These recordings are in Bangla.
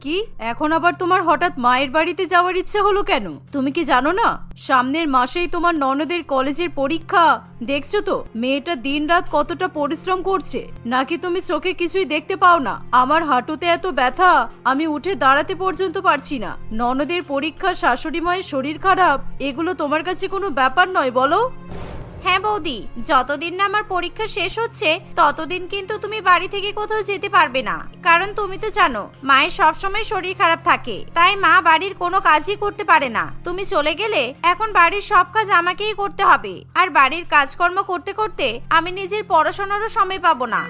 কি? এখন আবার তোমার হঠাৎ মায়ের বাড়িতে যাওয়ার ইচ্ছে হলো কেন? তুমি কি জানো না? সামনের মাসেই তোমার ননদের কলেজের পরীক্ষা। দেখছ তো, মেয়েটা দিনরাত কতটা পরিশ্রম করছে। নাকি তুমি চোখে কিছুই দেখতে পাও না? আমার হাঁটুতে এত ব্যথা, আমি উঠে দাঁড়াতে পর্যন্ত পারছি না। ননদের পরীক্ষা, শাশুড়ি মায়ের শরীর খারাপ, এগুলো তোমার কাছে কোনো ব্যাপার নয়, বলো। হ্যাঁ বৌদি, যতদিন না আমার পরীক্ষা শেষ হচ্ছে, ততদিন কিন্তু তুমি বাড়ি থেকে কোথাও যেতে পারবে না। কারণ তুমি তো জানো, মায়ের সবসময় শরীর খারাপ থাকে। তাই মা বাড়ির কোনো কাজই করতে পারে না। তুমি চলে গেলে এখন বাড়ির সব কাজ আমাকেই করতে হবে। আর বাড়ির কাজকর্ম করতে করতে আমি নিজের পড়াশোনারও সময় পাবো না।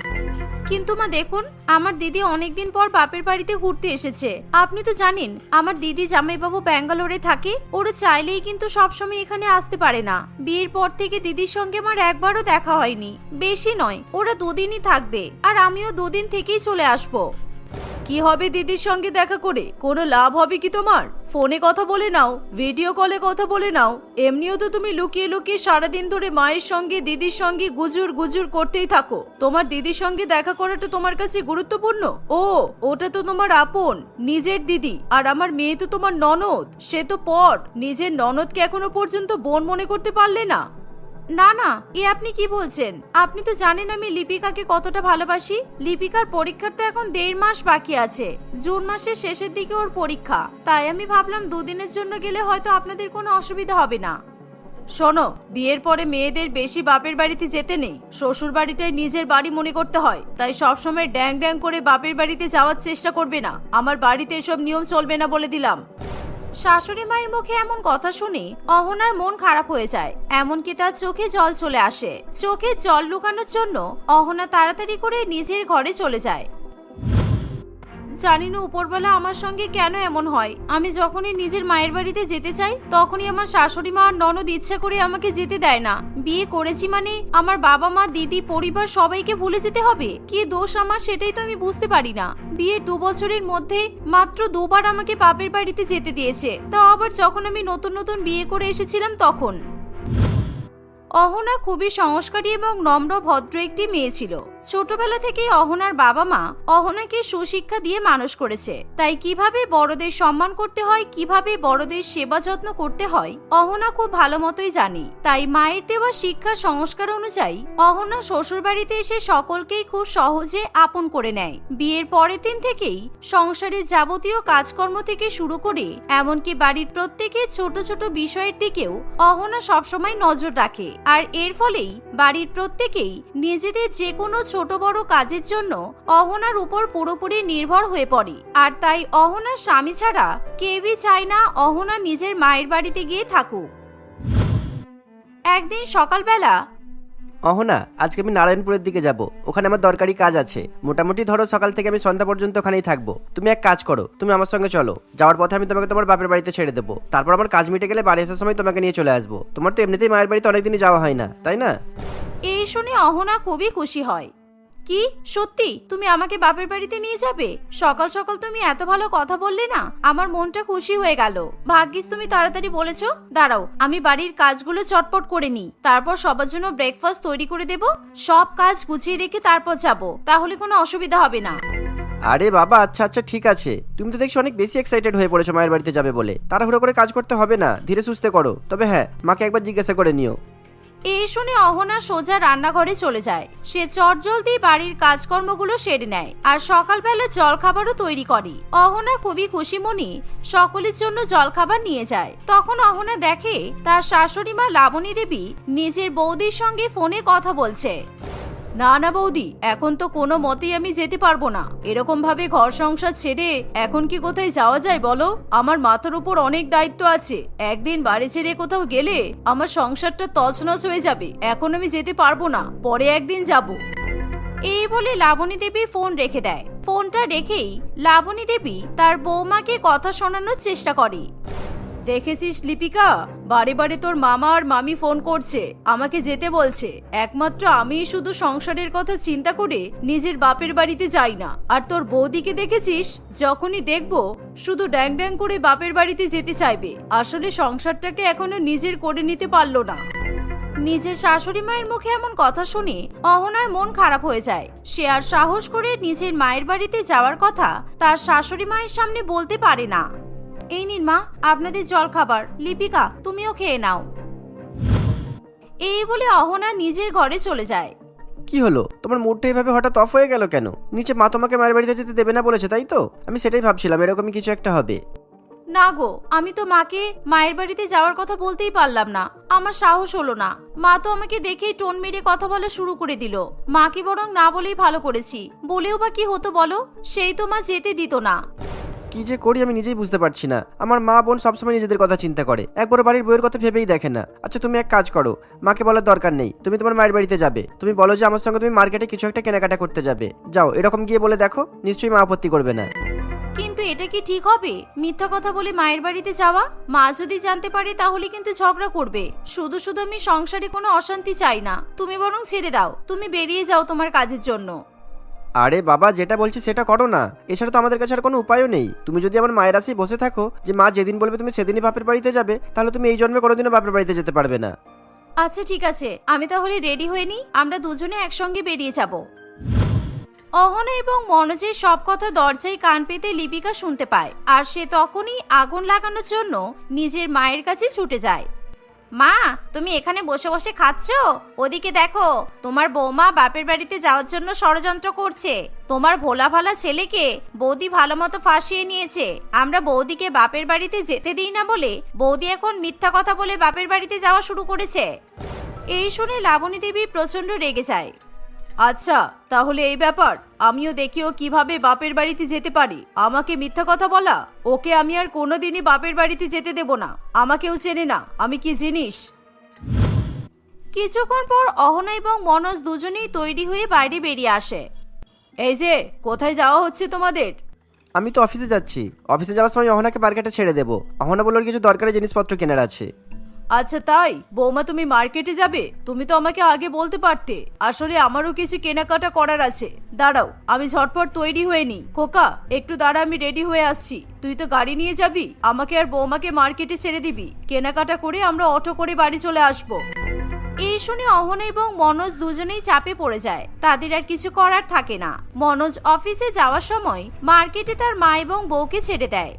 কিন্তু মা, দেখুন, আমার দিদি অনেকদিন পর বাপের বাড়িতে ঘুরতে এসেছে। আপনি তো জানেন, আমার দিদি জামাইবাবু ব্যাঙ্গালোরে থাকে, ওরা চাইলেই কিন্তু সবসময় এখানে আসতে পারে না। বিয়ের পর থেকে দিদির সঙ্গে আমার একবারও দেখা হয়নি। বেশি নয়, ওরা দুদিনই থাকবে, আর আমিও দুদিন থেকেই চলে আসব। কি হবে দিদির সঙ্গে দেখা করে? কোনো লাভ হবে কি তোমার? ফোনে কথা বলে নাও ভিডিও কলে কথা বলে নাও। এমনিও তো তুমি লুকিয়ে লুকিয়ে সারাদিন ধরে মায়ের সঙ্গে, দিদির সঙ্গে গুজুর গুজুর করতেই থাকো। তোমার দিদির সঙ্গে দেখা করাটা তোমার কাছে গুরুত্বপূর্ণ? ও, ওটা তো তোমার আপন, নিজের দিদি। আর আমার মেয়ে তো তোমার ননদ। সে তো পট, নিজের ননদকে এখনও পর্যন্ত বোন মনে করতে পারলে না। না না, এ আপনি কি বলছেন? আপনি তো জানেন আমি লিপিকাকে কতটা ভালোবাসি। লিপিকার পরীক্ষার তো এখন দেড় মাস বাকি আছে। জুন মাসের শেষের দিকে ওর পরীক্ষা। তাই আমি ভাবলাম দুদিনের জন্য গেলে হয়তো আপনাদের কোনো অসুবিধা হবে না। শোনো, বিয়ের পরে মেয়েদের বেশি বাপের বাড়িতে যেতে নেই। শ্বশুর বাড়িটাই নিজের বাড়ি মনে করতে হয়। তাই সবসময় ড্যাং ড্যাং করে বাপের বাড়িতে যাওয়ার চেষ্টা করবে না। আমার বাড়িতে এসব নিয়ম চলবে না বলে দিলাম। শাশুড়ি মায়ের মুখে এমন কথা শুনে অহনার মন খারাপ হয়ে যায়। এমনকি তার চোখে জল চলে আসে। চোখে জল লুকানোর জন্য অহনা তাড়াতাড়ি করে নিজের ঘরে চলে যায়। জানি না উপরবেলা আমার সঙ্গে কেন এমন হয়? আমি যখনই নিজের মায়ের বাড়িতে যেতে চাই, তখনই আমার শাশুড়ি মা আর ননদ ইচ্ছা করে আমাকে যেতে দেয় না। বিয়ে করেছি মানে আমার বাবা মা, দিদি, পরিবার সবাইকে ভুলে যেতে হবে? কি দোষ আমার সেটাই তো আমি বুঝতে পারি না। বিয়ের দু বছরের মধ্যে মাত্র দুবার আমাকে বাপের বাড়িতে যেতে দিয়েছে। তা আবার যখন আমি নতুন নতুন বিয়ে করে এসেছিলাম তখন। অহনা খুবই সংস্কারী এবং নম্র ভদ্র একটি মেয়ে ছিল। ছোটবেলা থেকেই অহনার বাবা মা অহনাকে সুশিক্ষা দিয়ে মানুষ করেছে। তাই কীভাবে বড়দের সম্মান করতে হয়, কীভাবে বড়দের সেবা যত্ন করতে হয়, অহনা খুব ভালো মতোই জানি। তাই মায়ের দেওয়া শিক্ষা সংস্কার অনুযায়ী অহনা শ্বশুরবাড়িতে এসে সকলকেই খুব সহজে আপন করে নেয়। বিয়ের পরের দিন থেকেই সংসারের যাবতীয় কাজকর্ম থেকে শুরু করে এমনকি বাড়ির প্রত্যেকের ছোট ছোট বিষয়ের দিকেও অহনা সবসময় নজর রাখে। আর এর ফলেই বাড়ির প্রত্যেকেই নিজেদের যে কোনো ছোট বড় কাজের জন্য অহনার উপর পুরোপুরি নির্ভর হয়ে পড়ে। আর তাই অহনার স্বামী ছাড়া কেউই চায় না অহনা নিজের মায়ের বাড়িতে গিয়ে থাকুক। একদিন সকালবেলা অহনা আজকে আমি নারায়ণপুরের দিকে যাব। ওখানে আমার দরকারি কাজ আছে। মোটামুটি ধরো সকাল থেকে আমি সন্ধ্যা পর্যন্ত ওখানেই থাকব। তুমি এক কাজ করো তুমি আমার সঙ্গে চলো। যাওয়ার পথে আমি তোমাকে তোমার বাপের বাড়িতে ছেড়ে দেবো। তারপর আমার কাজ মিটে গেলে বাড়ি আসার সময় তোমাকে নিয়ে চলে আসব। তোমার তো এমনিতেই মায়ের বাড়িতে অনেকদিনই যাওয়া হয় না তাই না? এই শুনে অহনা খুবই খুশি হয়। কি? সত্যি? তুমি আমাকে বাপের বাড়িতে নিয়ে যাবে? সকাল সকাল তুমি এত ভালো কথা বললে না, আমার মনটা খুশি হয়ে গেল। ভাগ্যিস তুমি তাড়াতাড়ি বলেছ। দাঁড়াও, আমি বাড়ির কাজগুলো চটপট করে নিই। তারপর সবার জন্য ব্রেকফাস্ট তৈরি করে দেব। সব কাজ গুছিয়ে রেখে তারপর যাব। তাহলে কোনো অসুবিধা হবে না। আরে বাবা আচ্ছা আচ্ছা ঠিক আছে। তুমি তো দেখছি অনেক বেশি এক্সাইটেড হয়ে পড়েছো মায়ের বাড়িতে যাবে বলে। তাড়াহুড়ো করে কাজ করতে হবে না, ধীরে সুস্থে করো। তবে হ্যাঁ মাকে একবার জিজ্ঞাসা করে নিও। এই শুনে অহনা সোজা রান্নাঘরে চলে যায়। সে চটজলদি বাড়ির কাজকর্মগুলো সেরে নেয় আর সকালবেলা জলখাবারও তৈরি করে। অহনা খুবই খুশি মনে সকলের জন্য জলখাবার নিয়ে যায়। তখন অহনা দেখে তার শাশুড়ি মা লাবণী দেবী নিজের বৌদির সঙ্গে ফোনে কথা বলছে। না না বৌদি, এখন তো কোনো মতেই আমি যেতে পারব না। এরকম ভাবে ঘর সংসার ছেড়ে এখন কি কোথায় যাওয়া যায় বলো? আমার মাথার উপর অনেক দায়িত্ব আছে। একদিন বাড়ি ছেড়ে কোথাও গেলে আমার সংসারটা তছনছ হয়ে যাবে। এখন আমি যেতে পারব না। পরে একদিন যাব। এই বলে লাবণী দেবী ফোন রেখে দেয়। ফোনটা রেখেই লাবণী দেবী তার বৌমাকে কথা শোনানোর চেষ্টা করে। দেখেছিস, লিপিকা? বারে বারে তোর মামা আর মামি ফোন করছে, আমাকে যেতে বলছে। একমাত্র আমি শুধু সংসারের কথা চিন্তা করে নিজের বাপের বাড়িতে যাই না। আর তোর বৌদিকে দেখেছিস? যখনই দেখব, শুধু ড্যাং ড্যাং করে বাপের বাড়িতে যেতে চাইবে। আসলে সংসারটাকে এখনও নিজের করে নিতে পারল না। নিজের শাশুড়ি মায়ের মুখে এমন কথা শুনে অহনার মন খারাপ হয়ে যায়। সে আর সাহস করে নিজের মায়ের বাড়িতে যাওয়ার কথা তার শাশুড়ি মায়ের সামনে বলতে পারে না। এই নিন মা আপনাদের জল খাবার লিপিকা তুমিও খেয়ে নাও। এই বলে অহনা নিজের ঘরে চলে যায়। কি হলো? তোমার মুডটা এভাবে হঠাৎ অফ হয়ে গেল কেন? নিচে মা তোমাকে মায়ের বাড়িতে যেতে দেবে না বলেছে তাই তো? আমি সেটাই ভাবছিলাম এরকমই কিছু একটা হবে। না গো আমি তো মাকে মায়ের বাড়িতে যাওয়ার কথা বলতেই পারলাম না। আমার সাহস হলো না। মা তো আমাকে দেখেই টোন মেরে কথা বলা শুরু করে দিল। মাকে বরং না বলেই ভালো করেছি। বলেও বা কি হতো বলো? সেই তো মা যেতে দিত না। কি যে করি আমি নিজেই বুঝতে পারছি না। আমার মা বোন সবসময় নিজেদের কথা চিন্তা করে। একবার বাড়ির বইয়ের কথা ভেবেই দেখে না। আচ্ছা তুমি এক কাজ করো। মাকে বলার দরকার নেই। তুমি তোমার মায়ের বাড়িতে যাবে। তুমি বলো যে আমার সঙ্গে তুমি মার্কেটে কিছু একটা কেনাকাটা করতে যাবে। যাও, এরকম গিয়ে বলে দেখো, নিশ্চয়ই মা আপত্তি করবে না। কিন্তু এটা কি ঠিক হবে? মিথ্যা কথা বলে মায়ের বাড়িতে যাওয়া? মা যদি জানতে পারে, তাহলে কিন্তু ঝগড়া করবে। শুধু শুধু আমি সংসারে কোনো অশান্তি চাই না। তুমি বরং ছেড়ে দাও। তুমি বেরিয়ে যাও তোমার কাজের জন্য। আরে বাবা, যেটা বলছি সেটা করো না। এছাড়া তো আমাদের কাছে আর কোনো উপায়ও নেই। তুমি যদি আমার মায়ের আসেই বসে থাকো যে মা যেদিন বলবে তুমি সেদিনই বাপের বাড়িতে যাবে, তাহলে তুমি এই জন্মে কোনোদিনও বাপের বাড়িতে যেতে পারবে না। আচ্ছা ঠিক আছে। আমি তাহলে রেডি হয়ে নিই। আমরা দুজনে একসঙ্গে বেরিয়ে যাব। অহনা এবং মনোজের সব কথা দরজায় কান পেতে লিপিকা শুনতে পায়। আর সে তখনই আগুন লাগানোর জন্য নিজের মায়ের কাছে ছুটে যায়। মা, তুমি এখানে বসে বসে খাচ্ছ? ওদিকে দেখো, তোমার বৌমা বাপের বাড়িতে যাওয়ার জন্য ষড়যন্ত্র করছে। তোমার ভোলা ভালা ছেলেকে বৌদি ভালো মতো ফাঁসিয়ে নিয়েছে। আমরা বৌদিকে বাপের বাড়িতে যেতে দিই না বলে বৌদি এখন মিথ্যা কথা বলে বাপের বাড়িতে যাওয়া শুরু করেছে। এই শুনে লাবণী দেবী প্রচণ্ড রেগে যায়। আচ্ছা তাহলে এই ব্যাপার। আমিও দেখি ও কীভাবে বাপের বাড়িতে যেতে পারি। আমাকে মিথ্যা কথা বলা? ওকে আমি আর কোনোদিনই বাপের বাড়িতে যেতে দেব না। আমাকেও চেনে না। আমি কি জিনিস? কিছুক্ষণ পর অহনা এবং মনোজ দুজনেই তৈরি হয়ে বাইরে বেরিয়ে আসে। এই যে, কোথায় যাওয়া হচ্ছে তোমাদের? আমি তো অফিসে যাচ্ছি। অফিসে যাওয়ার সময় অহনাকে মার্কেটে ছেড়ে দেবো। অহনা বলল ওর কিছু দরকারি জিনিসপত্র কেনার আছে। আচ্ছা তাই? বৌমা, তুমি মার্কেটে যাবে? তুমি তো আমাকে আগে বলতে পারতে। আসলে আমারও কিছু কেনাকাটা করার আছে। দাঁড়াও, আমি ঝটপট তৈরি হয়ে নি খোকা, একটু দাঁড়া, আমি রেডি হয়ে আসছি। তুই তো গাড়ি নিয়ে যাবি? আমাকে আর বৌমাকে মার্কেটে ছেড়ে দিবি। কেনাকাটা করে আমরা অটো করে বাড়ি চলে আসব। এই শুনে অহনা এবং মনোজ দুজনেই চাপে পড়ে যায়। তাদের আর কিছু করার থাকে না। মনোজ অফিসে যাওয়ার সময় মার্কেটে তার মা এবং বউকে ছেড়ে দেয়।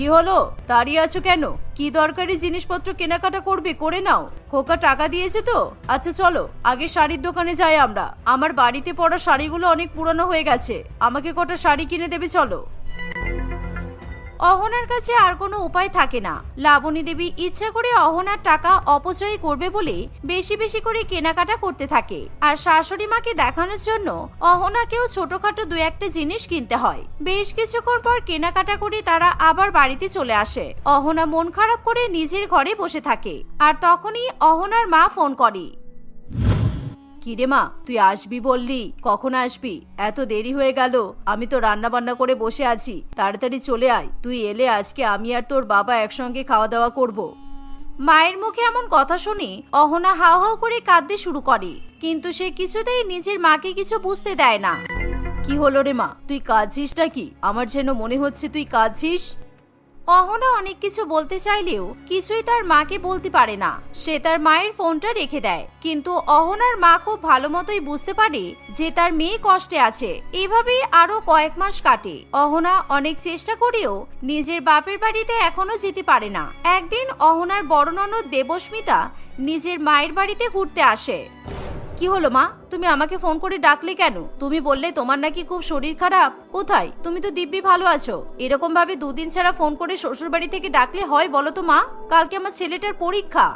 কি হলো? দাঁড়িয়ে আছো কেন? কি দরকারি জিনিসপত্র কেনাকাটা করবে? করে নাও। খোকা টাকা দিয়েছে তো? আচ্ছা চলো। আগে শাড়ির দোকানে যাই আমরা। আমার বাড়িতে পড়া শাড়িগুলো অনেক পুরনো হয়ে গেছে। আমাকে কটা শাড়ি কিনে দেবে, চলো। অহনার কাছে আর কোনো উপায় থাকে না। লাবণী দেবী ইচ্ছা করে অহনার টাকা অপচয় করবে বলে বেশি বেশি করে কেনাকাটা করতে থাকে। আর শাশুড়ি মাকে দেখানোর জন্য অহনাকেও ছোটখাটো দু একটা জিনিস কিনতে হয়। বেশ কিছুক্ষণ পর কেনাকাটা করে তারা আবার বাড়িতে চলে আসে। অহনা মন খারাপ করে নিজের ঘরে বসে থাকে। আর তখনই অহনার মা ফোন করে। কিরে মা, তুই আসবি বললি? কখন আসবি? এত দেরি হয়ে গেল। আমি তো রান্না বান্না করে বসে আছি। তাড়াতাড়ি চলে আয়। তুই এলে আজকে আমি আর তোর বাবা একসঙ্গে খাওয়া দাওয়া করব। মায়ের মুখে এমন কথা শুনে অহনা হাও হাও করে কাঁদতে শুরু করে। কিন্তু সে কিছুতেই নিজের মাকে কিছু বুঝতে দেয় না। কি হলো রে মা? তুই কাঁদছিস নাকি? আমার যেন মনে হচ্ছে তুই কাঁদছিস? অহনা অনেক কিছু বলতে চাইলেও কিছুই তার মাকে বলতে পারে না। সে তার মায়ের ফোনটা রেখে দেয়। কিন্তু অহনার মা খুব ভালো মতোই বুঝতে পারে যে তার মেয়ে কষ্টে আছে। এভাবেই আরও কয়েক মাস কাটে। অহনা অনেক চেষ্টা করেও নিজের বাপের বাড়িতে এখনও যেতে পারে না। একদিন অহনার বড় ননদ দেবস্মিতা নিজের মায়ের বাড়িতে ঘুরতে আসে। কি হলো, মা? তুমি আমাকে ফোন করে ডাকলে কেন? তুমি বললে তোমার নাকি খুব শরীর খারাপ। কোথায়? তুমি তো দিব্যি ভালো আছো। এরকম ভাবে দুদিন ছাড়া ফোন করে শ্বশুর বাড়ি থেকে ডাকলে হয় বলো তো, মা? কালকে আমার ছেলেটার পরীক্ষা।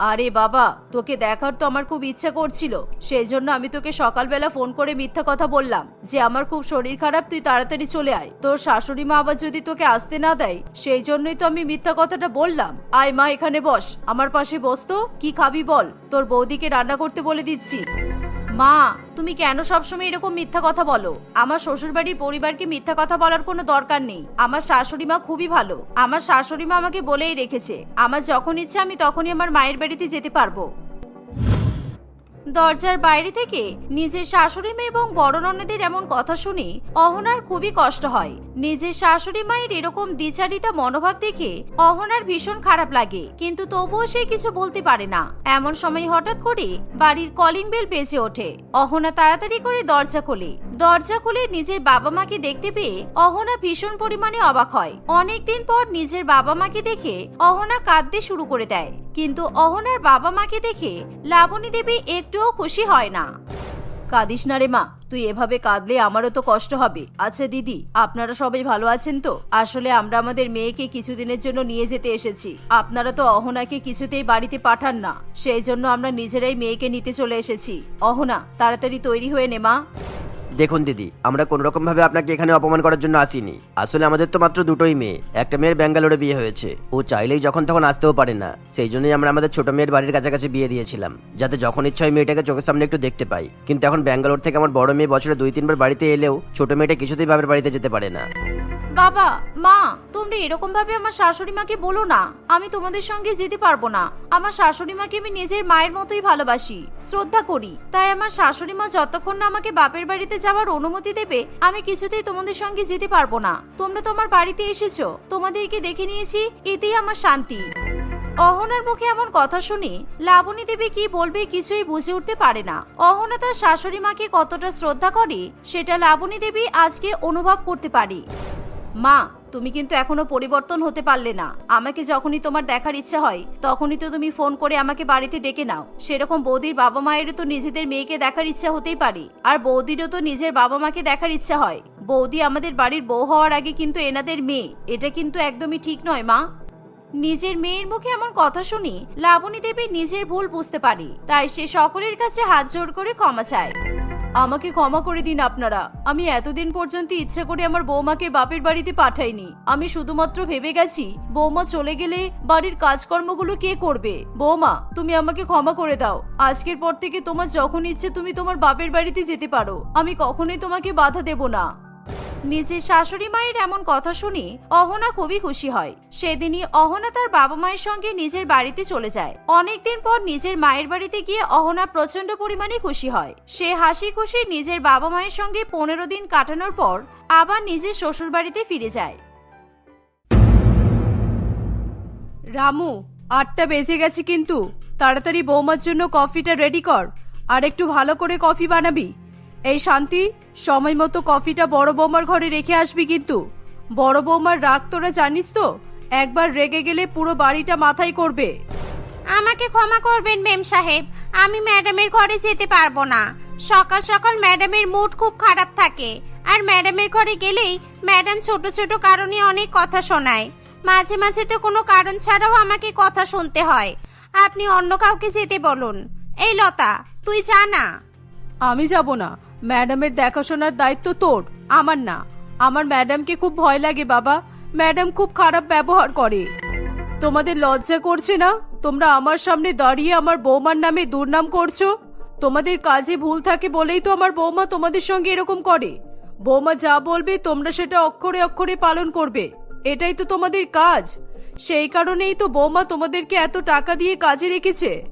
আরে বাবা, তোকে দেখার তো আমার খুব ইচ্ছা করছিল। সেই জন্য আমি তোকে সকালবেলা ফোন করে মিথ্যা কথা বললাম, যে আমার খুব শরীর খারাপ, তুই তাড়াতাড়ি চলে আয়। তোর শাশুড়ি মা আবার যদি তোকে আসতে না দেয় সেই জন্যই তো আমি মিথ্যা কথাটা বললাম। আয় মা, এখানে বস, আমার পাশে বস তো, কি খাবি বল, তোর বৌদিকে রান্না করতে বলে দিচ্ছি। মা, তুমি কেন সবসময় এরকম মিথ্যা কথা বলো? আমার শ্বশুরবাড়ির পরিবারকে মিথ্যা কথা বলার কোনো দরকার নেই। আমার শাশুড়ি মা খুবই ভালো। আমার শাশুড়ি মা আমাকে বলেই রেখেছে, আমার যখন ইচ্ছে আমি তখনই আমার মায়ের বাড়িতে যেতে পারব। দরজার বাইরে থেকে নিজের শাশুড়ি মেয়ে এবং বড় ননদের এমন কথা শুনে অহনার খুবই কষ্ট হয়। নিজের শাশুড়ি মায়ের এরকম দ্বিচারিতা মনোভাব দেখে অহনার ভীষণ খারাপ লাগে। কিন্তু তবুও সে কিছু বলতে পারে না। এমন সময় হঠাৎ করে বাড়ির কলিং বেল বেজে ওঠে। অহনা তাড়াতাড়ি করে দরজা খোলে। দরজা খুলে নিজের বাবা মাকে দেখতে পেয়ে অহনা ভীষণ পরিমাণে অবাক হয়। অনেকদিন পর নিজের বাবা মাকে দেখে অহনা কাঁদতে শুরু করে দেয়। কিন্তু অহনার বাবা মাকে দেখে লাবণী দেবী একটুও খুশি হয় না। কাঁদিস না রে মা, তুই এভাবে কাঁদলে আমারও তো কষ্ট হবে। আচ্ছা দিদি, আপনারা সবাই ভালো আছেন তো? আসলে আমরা আমাদের মেয়েকে কিছুদিনের জন্য নিয়ে যেতে এসেছি। আপনারা তো অহনাকে কিছুতেই বাড়িতে পাঠান না। সেই জন্য আমরা নিজেরাই মেয়েকে নিতে চলে এসেছি। অহনা, তাড়াতাড়ি তৈরি হয়ে নে মা। দেখুন দিদি, আমরা কোন রকম ভাবে আপনাকে এখানে অপমান করার জন্য আসিনি। আসলে আমাদের তো মাত্র দুটোই মেয়ে, একটা মেয়ের ব্যাঙ্গালোরে বিয়ে হয়েছে। ও চাইলেই যখন তখন আসতেও পারে না। সেই জন্যই আমরা আমাদের ছোট মেয়ের বাড়ির কাছাকাছি বিয়ে দিয়েছিলাম, যাতে যখন ইচ্ছা মেয়েটাকে চোখের সামনে একটু দেখতে পাই। কিন্তু এখন ব্যাঙ্গালোর থেকে আমার বড় মেয়ে বছরে দুই তিনবার বাড়িতে এলেও ছোট মেয়েটা কিছুতেই বাবার বাড়িতে যেতে পারে না। বাবা, মা, তোমরা এরকম ভাবে আমার শাশুড়ি মাকে বলো না। আমি তোমাদের সঙ্গে যেতে পারব না। আমার শাশুড়ি মাকে আমি নিজের মায়ের মতোই ভালোবাসি। শ্রদ্ধা করি। তাই আমার শাশুড়ি মা যতক্ষণ না আমাকে বাপের বাড়িতে যাওয়ার অনুমতি দেবে, আমি কিছুতেই তোমাদের সঙ্গে যেতে পারব না। তোমরা তো আমার বাড়িতে এসেছ। তোমাদেরকে দেখে নিয়েছি, এতেই আমার শান্তি। অহনার মুখে এমন কথা শুনে লাবণী দেবী কি বলবে কিছুই বুঝে উঠতে পারে না। অহনা তার শাশুড়ি মাকে কতটা শ্রদ্ধা করে, সেটা লাবণী দেবী আজকে অনুভব করতে পারে। মা, তুমি কিন্তু এখনও পরিবর্তন হতে পারলে না। আমাকে যখনই তোমার দেখার ইচ্ছা হয়, তখনই তো তুমি ফোন করে আমাকে বাড়িতে ডেকে নাও। সেরকম বৌদির বাবা মায়েরও তো নিজেদের মেয়েকে দেখার ইচ্ছা হতেই পারে। আর বৌদিরও তো নিজের বাবা মাকে দেখার ইচ্ছা হয়। বৌদি আমাদের বাড়ির বউ হওয়ার আগে কিন্তু এনাদের মেয়ে। এটা কিন্তু একদমই ঠিক নয়, মা। নিজের মেয়ের মুখে এমন কথা শুনি, লাবণী দেবী নিজের ভুল বুঝতে পারে। তাই সে সকলের কাছে হাত জোড় করে ক্ষমা চায়। আমাকে ক্ষমা করে দিন আপনারা। আমি এতদিন পর্যন্ত ইচ্ছে করে আমার বৌমাকে বাপের বাড়িতে পাঠাইনি। আমি শুধুমাত্র ভেবে গেছি, বৌমা চলে গেলে বাড়ির কাজকর্মগুলো কে করবে? বৌমা, তুমি আমাকে ক্ষমা করে দাও। আজকের পর থেকে তোমার যখন ইচ্ছে তুমি তোমার বাপের বাড়িতে যেতে পারো। আমি কখনোই তোমাকে বাধা দেব না। নিজের শাশুড়ি মায়ের এমন কথা শুনে অহনা খুবই খুশি হয়। সেদিনই অহনা তার বাবা মায়ের সঙ্গে নিজের বাড়িতে চলে যায়। অনেকদিন পর নিজের মায়ের বাড়িতে গিয়ে অহনা প্রচণ্ড পরিমাণে খুশি হয়। সে হাসি খুশি নিজের বাবা মায়ের সঙ্গে পনেরো দিন কাটানোর পর আবার নিজের শ্বশুর বাড়িতে ফিরে যায়। রামু, আটটা বেজে গেছে কিন্তু। তাড়াতাড়ি বৌমার জন্য কফিটা রেডি কর। আর একটু ভালো করে কফি বানাবি। এই শান্তি সময় মতো কফিটা বড় বৌমার ঘরে রেখে আসবি কিন্তু। বড় বৌমার রাগ তোরা জানিস তো? একবার রেগে গেলে পুরো বাড়িটা মাথায় করবে। আমাকে ক্ষমা করবেন মেম সাহেব। আমি ম্যাডামের ঘরে যেতে পারব না। সকাল সকাল ম্যাডামের মুড খুব খারাপ থাকে। আর ম্যাডামের ঘরে গেলেই ম্যাডাম ছোট ছোট কারণে অনেক কথা শোনায়। মাঝে মাঝে তো কোনো কারণ ছাড়াও আমাকে কথা শুনতে হয়। আপনি অন্য কাউকে যেতে বলুন। এই লতা তুই যা না। আমি যাব না। ম্যাডামের দেখাশোনার দায়িত্ব তোর, আমার না। আমার ম্যাডামকে খুব ভয় লাগে, বাবা। ম্যাডাম খুব খারাপ ব্যবহার করে। তোমাদের লজ্জা করছে না? তোমরা আমার সামনে দাঁড়িয়ে আমার বৌমার নামে দুর্নাম করছ? তোমাদের কাজে ভুল থাকে বলেই তো আমার বৌমা তোমাদের সঙ্গে এরকম করে। বৌমা যা বলবে, তোমরা সেটা অক্ষরে অক্ষরে পালন করবে। এটাই তো তোমাদের কাজ। সেই কারণেই তো বৌমা তোমাদেরকে এত টাকা দিয়ে কাজে রেখেছে।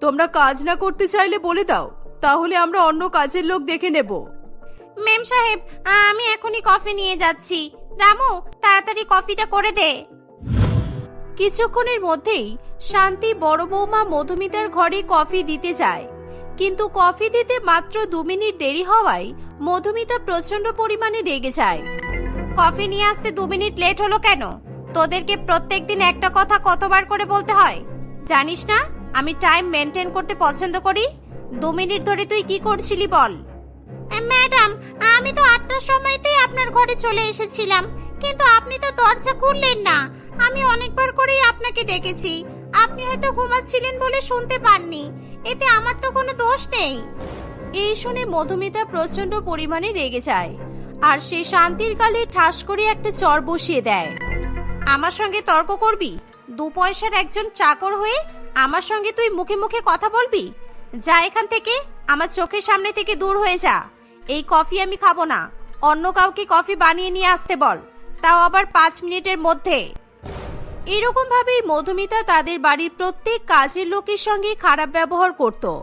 তোমরা কাজ না করতে চাইলে বলে দাও। তাহলে আমরা অন্য কাজের লোক দেখে নেব। মেম সাহেব আমি এখনই কফি নিয়ে যাচ্ছি। রামু তাড়াতাড়ি কফিটা করে দে। কিছুক্ষণের মধ্যেই শান্তি বড় বৌমা মধুমিতার ঘরে কফি দিতে যায়। কিন্তু কফি দিতে মাত্র দু মিনিট দেরি হওয়ায় মধুমিতা প্রচণ্ড পরিমাণে রেগে যায়। কফি নিয়ে আসতে দু মিনিট লেট হলো কেন? তোদেরকে প্রত্যেক দিন একটা কথা কতবার করে বলতে হয়? জানিস না আমি টাইম মেনটেন করতে পছন্দ করি। দু মিনিট ধরে তুই কি করছিলি বল? ম্যাডাম আমি তো আটটার সময়তেই আপনার ঘরে চলে এসেছিলাম কিন্তু আপনি তো দরজা খুললেন না। আমি অনেকবার করেই আপনাকে ডেকেছি। আপনি হয়তো ঘুমাচ্ছিলেন বলে শুনতে পাননি। এতে আমার তো কোনো দোষ নেই। এই শুনে মধুমিতা প্রচণ্ড পরিমাণে রেগে যায় আর সে শান্তির কালে ঠাস করে একটা চর বসিয়ে দেয়। আমার সঙ্গে তর্ক করবি? দু পয়সার একজন চাকর হয়ে আমার সঙ্গে তুই মুখে মুখে কথা বলবি? যা এখান থেকে আমার চোখের সামনে থেকে দূর হয়ে যা। এই কফি আমি খাব না। অন্য কাউকে কফি বানিয়ে নিয়ে আসতে বল। তাও আবার পাঁচ মিনিটের মধ্যে। এরকম ভাবেই মধুমিতা তাদের বাড়ির প্রত্যেক কাজের লোকের সঙ্গে খারাপ ব্যবহার করত।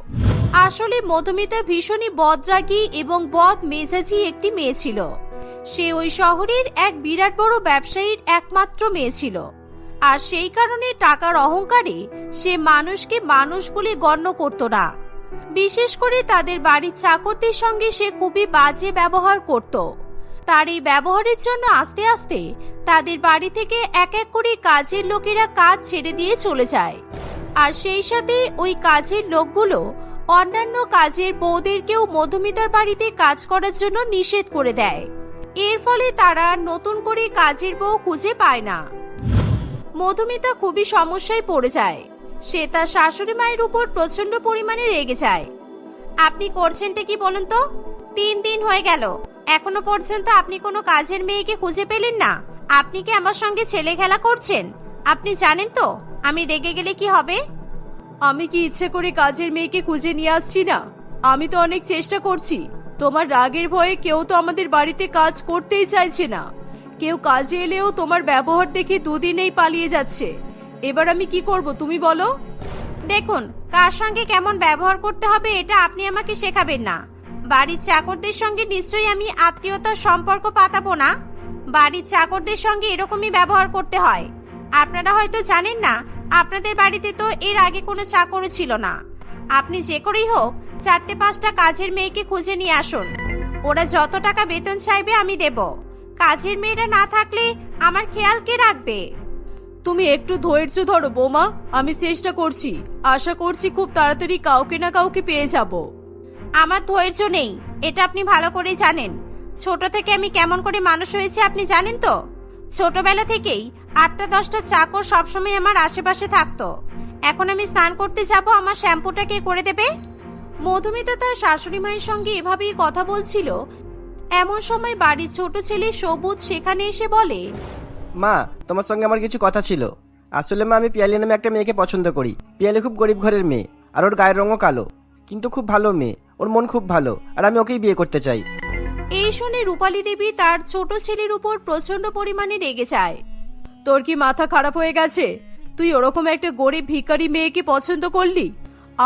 আসলে মধুমিতা ভীষণই বদরাগী এবং বদ মেজাজি একটি মেয়ে ছিল। সে ওই শহরের এক বিরাট বড় ব্যবসায়ীর একমাত্র মেয়ে ছিল। আর সেই কারণে টাকার অহংকারে সে মানুষকে মানুষ বলে গণ্য করত না। বিশেষ করে তাদের বাড়ির চাকরদের সঙ্গে সে খুবই বাজে ব্যবহার করত। তার এই ব্যবহারের জন্য আস্তে আস্তে তাদের বাড়ি থেকে এক এক করে কাজের লোকেরা কাজ ছেড়ে দিয়ে চলে যায়। আর সেই সাথে ওই কাজের লোকগুলো অন্যান্য কাজের বউদেরকেও মধুমিতার বাড়িতে কাজ করার জন্য নিষেধ করে দেয়। এর ফলে তারা নতুন করে কাজের বউ খুঁজে পায় না। মধুমিতা খুবই সমস্যায় পড়ে যায়। সে তার শাশুড়ি মায়ের উপর প্রচণ্ড পরিমাণে রেগে যায়। আপনি করছেনটা কি বলুন তো? তিন দিন হয়ে গেল। এখনও পর্যন্ত আপনি কোনো কাজের মেয়েকে খুঁজে পেলেন না। আপনি কি আমার সঙ্গে ছেলে খেলা করছেন? আপনি জানেন তো, আমি রেগে গেলে কি হবে? আমি কি ইচ্ছে করে কাজের মেয়েকে খুঁজে নিয়ে আসছি না? আমি তো অনেক চেষ্টা করছি। তোমার রাগের ভয়ে কেউ তো আমাদের বাড়িতে কাজ করতেই চাইছে না। কেউ কাজে এলেও তোমার ব্যবহার দেখে দুদিনেই পালিয়ে যাচ্ছে। এবার আমি কি করব, তুমি বলো? দেখুন, কার সঙ্গে কেমন ব্যবহার করতে হবে এটা আপনি আমাকে শেখাবেন না। বাড়ির চাকরদের সঙ্গে নিশ্চয়ই আমি আত্মীয়তার সম্পর্ক পাতাবো না। বাড়ির চাকরদের সঙ্গে এরকমই ব্যবহার করতে হয়। আপনারা হয়তো জানেন না, আপনাদের বাড়িতে তো এর আগে কোনো চাকরও ছিল না। আপনি যে করেই হোক, চারটে পাঁচটা কাজের মেয়েকে খুঁজে নিয়ে আসুন। ওরা যত টাকা বেতন চাইবে আমি দেব। কাজের মেয়েরা না থাকলে আমার খেয়াল কে রাখবে? তুমি একটু ধৈর্য ধরো বোমা। আমি চেষ্টা করছি। আশা করছি খুব তাড়াতাড়ি কাউকে না কাউকে পেয়ে যাব। আমার ধৈর্য নেই এটা আপনি ভালো করে জানেন। ছোট থেকে আমি কেমন করে মানুষ হয়েছে আপনি জানেন তো? ছোটবেলা থেকেই আটটা দশটা চাকর সবসময় আমার আশেপাশে থাকতো। এখন আমি স্নান করতে যাব আমার শ্যাম্পুটা কে করে দেবে? মধুমিতা তার শাশুড়ি মায়ের সঙ্গে এভাবেই কথা বলছিল এমন সময় বাড়ির ছোট ছেলে সবুজ সেখানে এসে বলে মা তোমার সঙ্গে আমার কিছু কথা ছিল। আসলে মা আমি পিয়ালি নামে একটা মেয়েকে পছন্দ করি। পিয়ালি খুব গরিব ঘরের মেয়ে আর ওর গায়ের রঙও কালো। কিন্তু খুব ভালো মেয়ে ওর মন খুব ভালো আর আমি ওকেই বিয়ে করতে চাই। এই শুনে রূপালী দেবী তার ছোট ছেলের উপর প্রচণ্ড পরিমাণে রেগে যায়। তোর কি মাথা খারাপ হয়ে গেছে? তুই ওরকম একটা গরিব ভিখারি মেয়েকে পছন্দ করলি?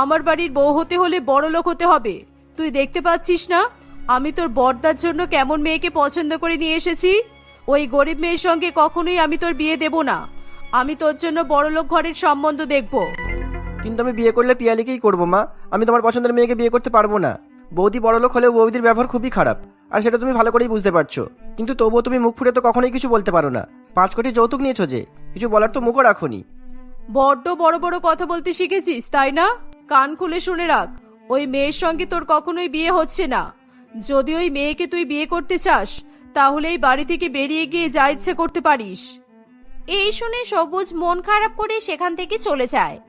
আমার বাড়ির বউ হতে হলে বড় লোক হতে হবে। তুই দেখতে পাচ্ছিস না? আমি তোর বর্দার জন্য কেমন মেয়েকে পছন্দ করে নিয়ে এসেছি? ওই গরিব মেয়ের সঙ্গে কখনোই আমি তোর বিয়ে দেব না। আমি তোর জন্য বড় লোক ঘরের সম্বন্ধ দেখব। কিন্তু আমি বিয়ে করলে পিয়ালিকেই করব মা। আমি তোমার পছন্দের মেয়েকে বিয়ে করতে পারব না। বৌদি বড়লোক হলেও বৌদির ব্যবহার খুবই খারাপ। আর সেটা তুমি ভালো করেই বুঝতে পারছ। কিন্তু তবুও তুমি মুখ ফুটে তো কখনোই কিছু বলতে পারো না। পাঁচ কোটি যৌতুক নিয়েছো যে কিছু বলার তো মুখও রাখোনি। বড্ড বড় বড় কথা বলতে শিখেছিস তাই না? কান খুলে শুনে রাখ। ওই মেয়ের সঙ্গে তোর কখনোই বিয়ে হচ্ছে না। যদি ওই মেয়েকে তুই বিয়ে করতে চাস, তাহলে এই বাড়ি থেকে বেরিয়ে গিয়ে যা ইচ্ছে করতে পারিস। এই শুনে সবুজ মন খারাপ করে সেখান থেকে চলে যায়।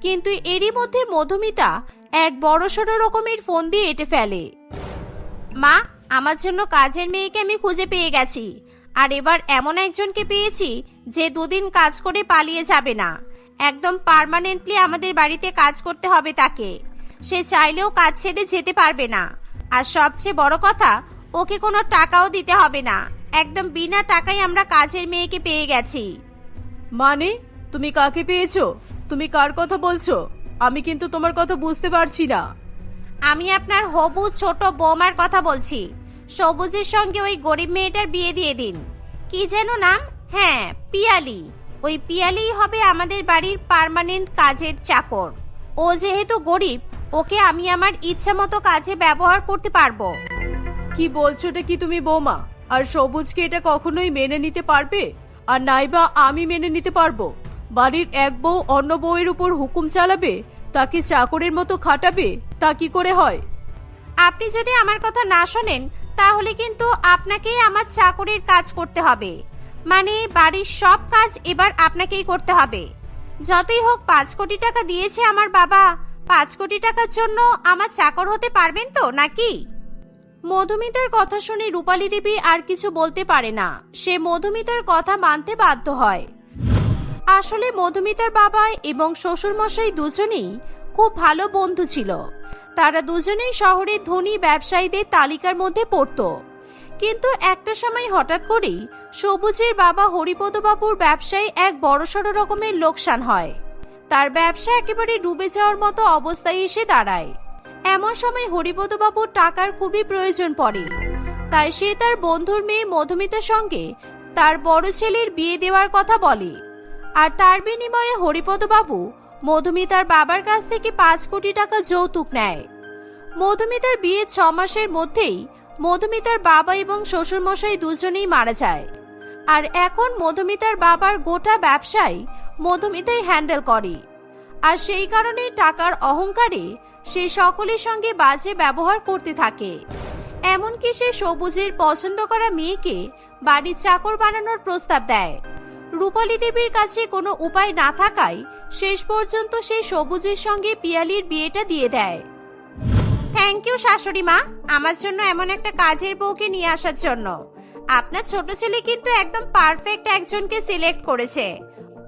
কিন্তু এরই মধ্যে মধুমিতা এক বড়সড় রকমের ফোন দিয়ে এঁটে ফেলে। মা, আমার জন্য কাজের মেয়েকে আমি খুঁজে পেয়ে গেছি। আর এবার এমন একজনকে পেয়েছি যে দুদিন কাজ করে পালিয়ে যাবে না। একদম পার্মানেন্টলি আমাদের বাড়িতে কাজ করতে হবে তাকে। সে চাইলেও কাজ ছেড়ে যেতে পারবে না। আর সবচেয়ে বড় কথা ওকে কোনো টাকাও দিতে হবে না। একদম বিনা টাকায় আমরা কাজের মেয়েকে পেয়ে গেছি। মানে তুমি কাকে পেয়েছ? তুমি কার কথা বলছো? আমি কিন্তু তোমার কথা বুঝতে পারছি না। আমি আপনার হবু ছোট বৌমার কথা বলছি। সবুজের সঙ্গে ওই গরিব মেয়েটার বিয়ে দিয়ে দিন। কি যেন নাম? হ্যাঁ পিয়ালি। ওই পিয়ালিই হবে আমাদের বাড়ির পার্মানেন্ট কাজের চাকর। ও যেহেতু গরিব ওকে আমি আমার ইচ্ছা মতো কাজে ব্যবহার করতে পারব। কি বলছোটা কি তুমি বৌমা? আর সবুজকে এটা কখনোই মেনে নিতে পারবে? আর নাইবা আমি মেনে নিতে পারব? বাড়ির এক বউ অন্য বউয়ের উপর হুকুম চালাবে? তাকে চাকরের মতো খাটাবে? তা কি করে হয়? আপনি যদি আমার কথা না শোনেন তাহলে কিন্তু আপনাকেই আমার চাকরির কাজ করতে হবে। মানে বাড়ির সব কাজ এবার আপনাকেই করতে হবে। যতই হোক পাঁচ কোটি টাকা দিয়েছে আমার বাবা পাঁচ কোটি টাকার জন্য আমার চাকর হতে পারবেন তো, নাকি? মধুমিতার কথা শুনে রূপালী দেবী আর কিছু বলতে পারে না। সে মধুমিতার কথা মানতে বাধ্য হয়। আসলে মধুমিতার বাবা এবং শ্বশুরমশাই দুজনেই খুব ভালো বন্ধু ছিল। তারা দুজনেই শহরের ধনী ব্যবসায়ীদের তালিকার মধ্যে পড়তো। কিন্তু একটা সময় হঠাৎ করেই সবুজের বাবা হরিপদ বাবুর ব্যবসায় এক বড়সড় রকমের লোকসান হয়। তার ব্যবসা একেবারে ডুবে যাওয়ার মতো অবস্থায় এসে দাঁড়ায়। এমন সময় হরিপদবাবুর টাকার খুবই প্রয়োজন পড়ে। তাই সে তার বন্ধুর মেয়ে মধুমিতার সঙ্গে তার বড় ছেলের বিয়ে দেওয়ার কথা বলে। আর তার বিনিময়ে হরিপদবাবু মধুমিতার বাবার কাছ থেকে পাঁচ কোটি টাকা যৌতুক নেয়। মধুমিতার বিয়ে ছ মাসের মধ্যেই মধুমিতার বাবা এবং শ্বশুরমশাই দুজনেই মারা যায়। আর এখন মধুমিতার বাবার গোটা ব্যবসায় মধুমিতাই হ্যান্ডেল করে। আর সেই কারণে টাকার অহংকারে সে সকলের সঙ্গে বাজে ব্যবহার করতে থাকে। এমনকি সে সবুজের পছন্দ করা মেয়েকে বাড়ির চাকর বানানোর প্রস্তাব দেয়। রূপালী দেবীর কাছে কোনো উপায় না থাকায় শেষ পর্যন্ত সে সবুজের সঙ্গে পিয়ালির বিয়েটা দিয়ে দেয়। থ্যাংক ইউ শাশুড়ি মা। আমার জন্য এমন একটা কাজের বউকে নিয়ে আসার জন্য। আপনার ছোট ছেলে কিন্তু একদম পারফেক্ট একজনকে সিলেক্ট করেছে।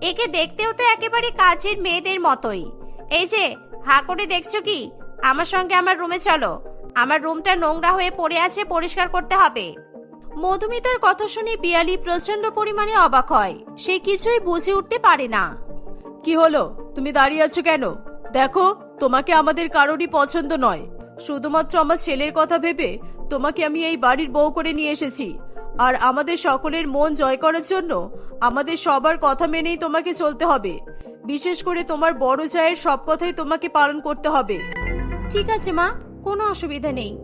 একে দেখতেও তো একেবারে কাজের মেয়েদের মতোই। এই যে হা করে দেখছ কি? আমার সঙ্গে আমার রুমে চলো। আমার রুমটা নোংরা হয়ে পড়ে আছে পরিষ্কার করতে হবে। মধুমিতার কথা শুনে পিয়ালি প্রচণ্ড পরিমাণে অবাক হয়। সে কিছুই বুঝে উঠতে পারে না। কি হলো? তুমি দাঁড়িয়ে আছো কেন? দেখো তোমাকে আমাদের কারোরই পছন্দ নয়। শুধুমাত্র আমার ছেলের কথা ভেবে তোমাকে আমি এই বাড়ির বউ করে নিয়ে এসেছি। আর আমাদের সকলের মন জয় করার জন্য আমাদের সবার কথা মেনেই তোমাকে চলতে হবে। বিশেষ করে তোমার বড় জায়ের সব কথাই তোমাকে পালন করতে হবে। ঠিক আছে, মা। কোনো অসুবিধা নেই।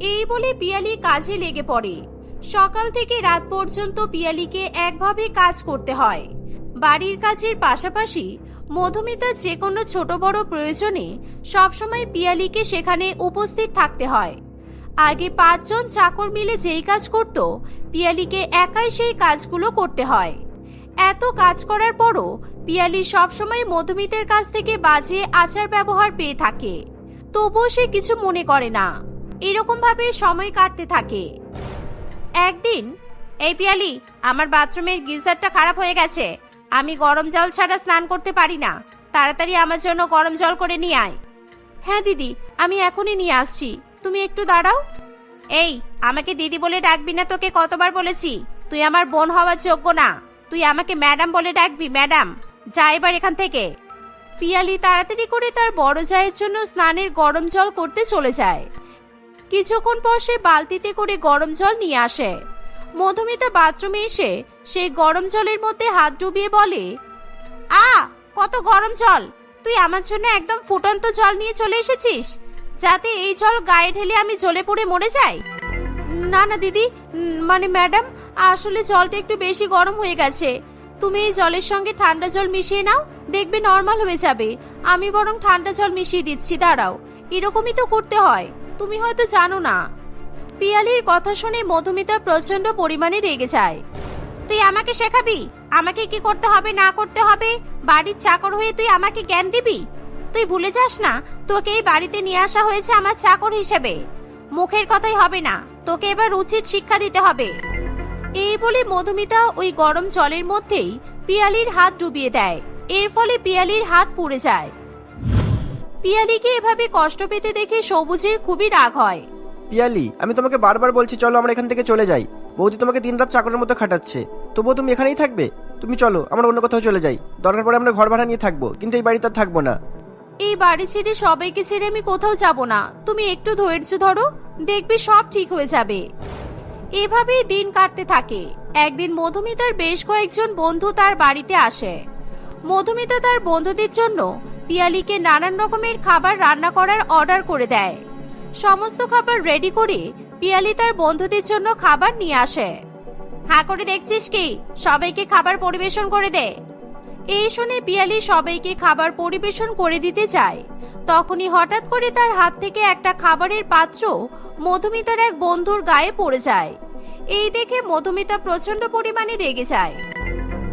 এই বলে পিয়ালি কাজে লেগে পড়ে। সকাল থেকে রাত পর্যন্ত পিয়ালিকে একভাবে কাজ করতে হয়। বাড়ির কাজের পাশাপাশি মধুমিতার যে কোনো ছোট বড় প্রয়োজনে সবসময় পিয়ালিকে সেখানে উপস্থিত থাকতে হয়। আগে পাঁচজন চাকর মিলে যেই কাজ করত, পিয়ালিকে একাই সেই কাজগুলো করতে হয়। এত কাজ করার পরও পিয়ালি সবসময় মধুমিতের কাছ থেকে বাজে আচার ব্যবহার পেয়ে থাকে। তবুও সে কিছু মনে করে না। এরকম ভাবে সময় কাটতে থাকে। একদিন, এই পিয়ালি, আমার বাথরুমের গিজারটা খারাপ হয়ে গেছে। আমি গরম জল ছাড়া স্নান করতে পারি না। তাড়াতাড়ি আমার জন্য গরম জল করে নিয়ে আয়। হ্যাঁ দিদি, আমি এখনই নিয়ে আসছি। তুমি একটু দাঁড়াও। এই আমাকে দিদি বলে ডাকবি না তোকে কতবার বলেছি। তুই আমার বোন হওয়ার যোগ্য না। তুই আমাকে ম্যাডাম বলে ডাকবি ম্যাডাম। যা এবার এখান থেকে। পিয়ালি তাড়াতাড়ি করে তার বড় জায়ের জন্য স্নানের গরম জল করতে চলে যায়। কিছুক্ষণ পর সে বালতিতে করে গরম জল নিয়ে আসে। মধুমিতা বাথরুমে এসে সেই গরম জলের মধ্যে হাত ডুবিয়ে বলে আ কত গরম জল। তুই আমার জন্য একদম ফুটন্ত জল নিয়ে চলে এসেছিস। যাতে এই জল গায়ে ঢেলে আমি জ্বলে পড়ে মরে যাই? না না দিদি। মানে ম্যাডাম আসলে জলটা একটু বেশি গরম হয়ে গেছে। তুমি এই জলের সঙ্গে ঠান্ডা জল মিশিয়ে নাও দেখবে নর্মাল হয়ে যাবে। আমি বরং ঠান্ডা জল মিশিয়ে দিচ্ছি দাঁড়াও। এরকমই তো করতে হয়। তুমি হয়তো জানো না। পিয়ালির কথা শুনে মধুমিতা প্রচণ্ড পরিমাণে রেগে যায়। তুই আমাকে শেখাবি? আমাকে কি করতে হবে না করতে হবে? বাড়ির চাকর হয়ে তুই আমাকে জ্ঞান দিবি? তুই ভুলে যাস না? তোকে এই বাড়িতে নিয়ে আসা হয়েছে আমার চাকর হিসেবে। মুখের কথাই হবে না। তোকে এবার উচিত শিক্ষা দিতে হবে। এই বলে মধুমিতা ওই গরম জলের মধ্যেই পিয়ালির হাত ডুবিয়ে দেয়। এর ফলে পিয়ালির হাত পুড়ে যায়। পিয়ালিকে এভাবে কষ্ট পেতে দেখে সবুজের খুবই রাগ হয়। পিয়ালি, আমি তোমাকে বারবার বলছি, চলো আমরা এখান থেকে চলে যাই। বৌদি তোমাকে দিনরাত চাকরের মতো খাটাচ্ছে। তবুও তুমি এখানেই থাকবে? তুমি চলো, আমরা অন্য কোথাও চলে যাই। দরকার পড়ে আমরা ঘর ভাড়া নিয়ে থাকব, কিন্তু এই বাড়িতে থাকব না। এই বাড়ি ছেড়ে সবাইকে ছেড়ে আমি কোথাও যাব না। তুমি একটু ধৈর্য ধরো, দেখবি সব ঠিক হয়ে যাবে। এভাবেই দিন কাটতে থাকে। একদিন মধুমিতার বেশ কয়েকজন বন্ধু তার বাড়িতে আসে। মধুমিতা তার বন্ধুদের জন্য পিয়ালিকে নানান রকমের খাবার রান্না করার অর্ডার করে দেয়। সমস্ত খাবার রেডি করে পিয়ালি তার বন্ধুদের জন্য খাবার নিয়ে আসে। হা করে দেখছিস কি? সবাইকে খাবার পরিবেশন করে দে। এই শুনে পিয়ালি সবাইকে খাবার পরিবেশন করে দিতে চায়। তখনই হঠাৎ করে তার হাত থেকে একটা খাবারের পাত্র মধুমিতার এক বন্ধুর গায়ে পড়ে যায়। এই দেখে মধুমিতা প্রচণ্ড পরিমাণে রেগে যায়।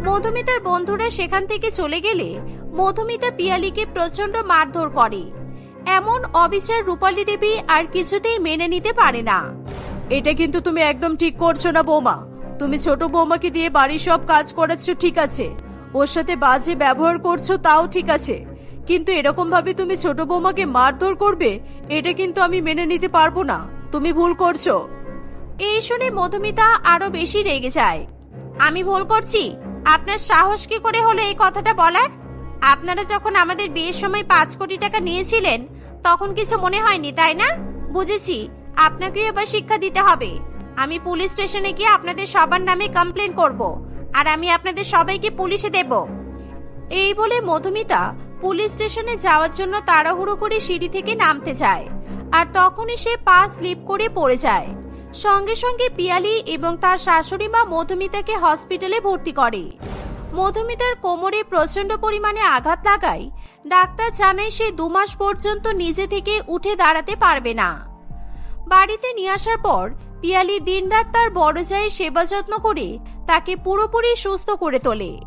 মধুমিতার বন্ধুরা সেখান থেকে চলে গেলে মধুমিতা পিয়ালিকে প্রচণ্ড মারধর করে। এমন অবিচার রূপালী দেবী আর কিছুতেই মেনে নিতে পারে না। এটা কিন্তু তুমি একদম ঠিক করছ না বৌমা। তুমি ছোট বৌমাকে দিয়ে বাড়ির সব কাজ করাচ্ছ, ঠিক আছে। ওর সাথে বাজে ব্যবহার করছ, তাও ঠিক আছে। কিন্তু এরকম ভাবে তুমি ছোট বৌমাকে মারধর করবে, এটা কিন্তু আমি মেনে নিতে পারব না। তুমি ভুল করছ। এই শুনে মধুমিতা আরও বেশি রেগে যায়। আমি ভুল করছি? আপনার সাহস কি করে হলো এই কথাটা বলার? আপনারা যখন আমাদের বিয়ের সময় পাঁচ কোটি টাকা নিয়েছিলেন, তখন কিছু মনে হয়নি, তাই না? বুঝেছি। আপনাকেও এবার শিক্ষা দিতে হবে। আমি পুলিশ স্টেশনে গিয়ে আপনাদের সবার নামে কমপ্লেন করব। আর আমি আপনাদের সবাইকে পুলিশে দেব। এই বলে মধুমিতা পুলিশ স্টেশনে যাওয়ার জন্য তাড়াহুড়ো করে সিঁড়ি থেকে নামতে যায়। আর তখনই সে পা স্লিপ করে পড়ে যায়। সঙ্গে সঙ্গে পিয়ালি এবং তার শাশুড়ি মা মধুমিতাকে হসপিটালে ভর্তি করে। মধুমিতার কোমরে প্রচণ্ড পরিমাণে আঘাত লাগায়। ডাক্তার জানায় সে দু মাস পর্যন্ত নিজে থেকে উঠে দাঁড়াতে পারবে না। বাড়িতে নিয়ে আসার পর পিয়ালি দিনরাত তার বড় জায়ের সেবা যত্ন করে তাকে পুরোপুরি সুস্থ করে তোলে।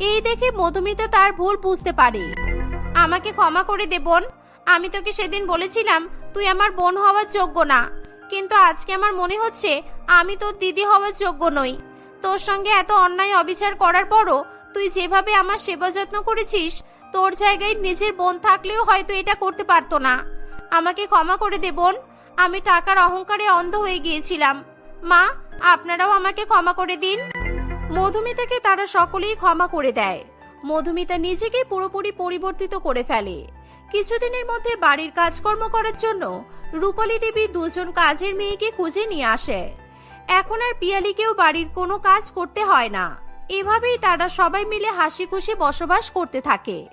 এই দেখে মধুমিতা তার ভুল বুঝতে পারে। আমাকে ক্ষমা করে দে, বোন। আমি তোকে সেদিন বলেছিলাম, তুই আমার বোন হওয়ার যোগ্য না। কিন্তু আজকে আমার মনে হচ্ছে, আমি তোর দিদি হওয়ার যোগ্য নই। তোর সঙ্গে এত অন্যায় অবিচার করার পরও তুই যেভাবে আমার সেবা যত্ন করেছিস, তোর জায়গায় নিজের বোন থাকলেও হয়তো এটা করতে পারতো না। আমাকে ক্ষমা করে দে, বোন। আমি টাকার অহংকারে অন্ধ হয়ে গিয়েছিলাম। মা, আপনারাও আমাকে ক্ষমা করে দিন। মধুমিতাকে তারা সকলেই ক্ষমা করে দেয়। মধুমিতা নিজেকে পুরোপুরি পরিবর্তিত করে ফেলে। কিছুদিনের মধ্যে বাড়ির কাজকর্ম করার জন্য রূপালী দেবী দুজন কাজের মেয়েকে খুঁজে নিয়ে আসে। এখন আর পিয়ালিকেও বাড়ির কোনো কাজ করতে হয় না। এভাবেই তারা সবাই মিলে হাসি খুশি বসবাস করতে থাকে।